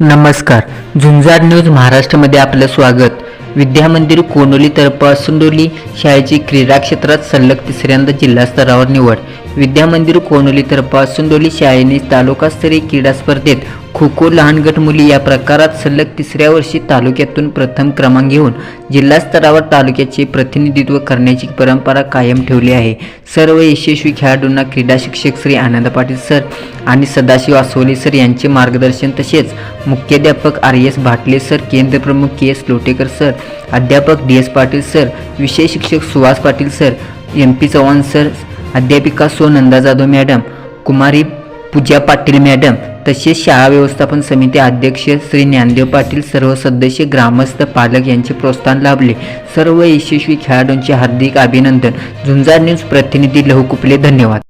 नमस्कार. झुंजार न्यूज महाराष्ट्रामध्ये आपलं स्वागत. विद्यामंदिर कोनोलीतर्फ असुंडोली शाळेची क्रीडा क्षेत्रात सलग तिसऱ्यांदा जिल्हा स्तरावर निवड. विद्यामंदिर कोनोलीतर्फ असुंडोली शाळेने तालुकास्तरीय क्रीडा स्पर्धेत खो खो लहान गट मुली या प्रकारात सलग तिसऱ्या वर्षी तालुक्यातून प्रथम क्रमांक घेऊन जिल्हा स्तरावर तालुक्याचे प्रतिनिधित्व करण्याची परंपरा कायम ठेवली आहे. सर्व यशस्वी खेळाडूंना क्रीडा शिक्षक श्री आनंद पाटील सर आणि सदाशिव आसोले सर यांचे मार्गदर्शन तसेच मुख्याध्यापक आर एस भाटले सर केंद्रप्रमुख के एस लोटेकर सर अध्यापक डी एस पाटील सर विषय शिक्षक Suhas Patil sir M P Chavan sir अध्यापिका सो नंदा जाधव मॅडम कुमारी पूजा पाटील मॅडम तसेच शाळा व्यवस्थापन समिती अध्यक्ष श्री ज्ञानदेव पाटील सर्व सदस्य ग्रामस्थ पालक यांचे प्रोत्साहन लाभले. सर्व यशस्वी खेळाडूंचे हार्दिक अभिनंदन. झुंजार न्यूज प्रतिनिधी लहुकुपले धन्यवाद.